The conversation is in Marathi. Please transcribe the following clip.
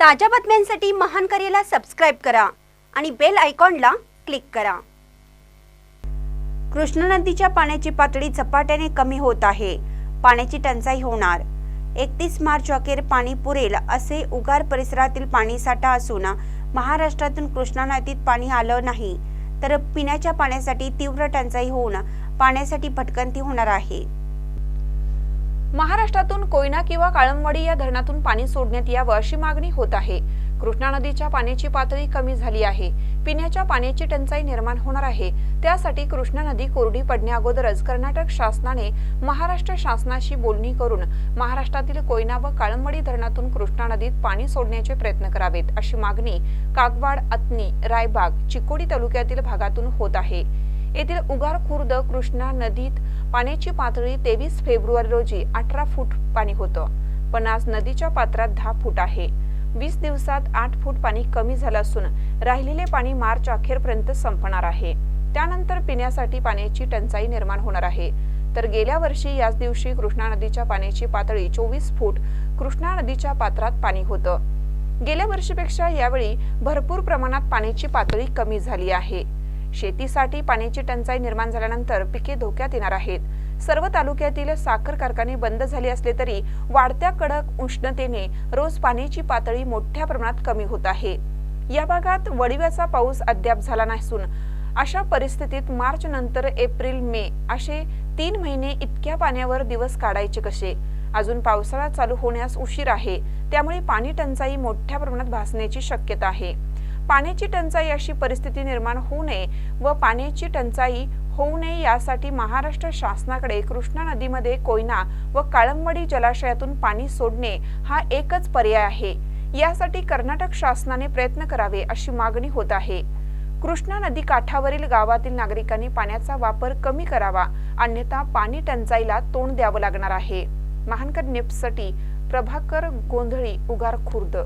ताज्या बातम्यांसाठी महान करेला सबस्क्राईब करा आणि बेल आयकॉनला क्लिक करा. कृष्णा नदीच्या पाण्याची पातळी झपाट्याने कमी होत आहे. पाण्याची टंचाई होणार. एकतीस मार्च अखेर पाणी पुरेल असे उगार परिसरातील पाणीसाठा असून महाराष्ट्रातून कृष्णा नदीत पाणी आलं नाही. तर पिण्याच्या पाण्यासाठी तीव्र टंचाई होऊन पाण्यासाठी भटकंती होणार आहे. महाराष्ट्रातून कोयना किंवा काळमवाडी या धरणातून पाणी सोडण्यात यावं अशी मागणी होत आहे. कृष्णा नदीच्या पाण्याची पातळी कमी झाली आहे. पिण्याच्या पाण्याची टंचाई निर्माण होणार आहे. त्यासाठी कृष्णा नदी कोरडी पडण्या अगोदरच कर्नाटक शासनाने महाराष्ट्र शासनाशी बोलणी करून महाराष्ट्रातील कोयना व काळमवाडी धरणातून कृष्णा नदीत पाणी सोडण्याचे प्रयत्न करावेत अशी मागणी कागवाड अत्नी रायबाग चिकोडी तालुक्यातील भागातून होत आहे. येथील उगार खुर्द कृष्णा नदीत पाण्याची पातळी तेवीस फेब्रुवारी रोजी अठरा फूट पाणी होतं. पण आज नदीच्या पात्रात दहा फूट आहे. वीस दिवसात आठ फूट पाणी कमी झालं असून राहिलेले पाणी मार्च अखेरपर्यंत संपणार आहे. त्यानंतर पिण्यासाठी पाण्याची टंचाई निर्माण होणार आहे. तर गेल्या वर्षी याच दिवशी कृष्णा नदीच्या पाण्याची पातळी चोवीस फूट कृष्णा नदीच्या पात्रात पाणी होतं. गेल्या वर्षीपेक्षा यावेळी भरपूर प्रमाणात पाण्याची पातळी कमी झाली आहे. शेतीसाठी पाण्याची टंचाई निर्माण झाल्यानंतर पिके धोक्यात येणार आहेत. सर्व तालुक्यातील साखर कारखाने बंद झाले असले तरी वाढत्या कडक उष्णतेने रोज पाण्याची पातळी मोठ्या प्रमाणात कमी होत आहे. या भागात वडिव्याचा पाऊस अद्याप झाला नसून अशा परिस्थितीत मार्च नंतर एप्रिल मे असे तीन महिने इतक्या पाण्यावर दिवस काढायचे कसे? अजून पावसाळा चालू होण्यास उशीर आहे. त्यामुळे पाणी टंचाई मोठ्या प्रमाणात भासण्याची शक्यता आहे. पाण्याची टंचाई अशी परिस्थिती निर्माण होऊ नये व पाण्याची टंचाई होऊ नये यासाठी महाराष्ट्र शासनाकडे कृष्णा नदीमध्ये कोयना व काळंबडी जलाशयातून पाणी सोडणे हा एकच पर्याय आहे. यासाठी कर्नाटक शासनाने प्रयत्न करावे अशी मागणी होत आहे. कृष्णा नदी काठावरील गावातील नागरिकांनी पाण्याचा वापर कमी करावा अन्यथा पाणी टंचाईला तोंड द्यावं लागणार आहे. महानकर निप्ससाठी प्रभाकर गोंधळी उगार खुर्द.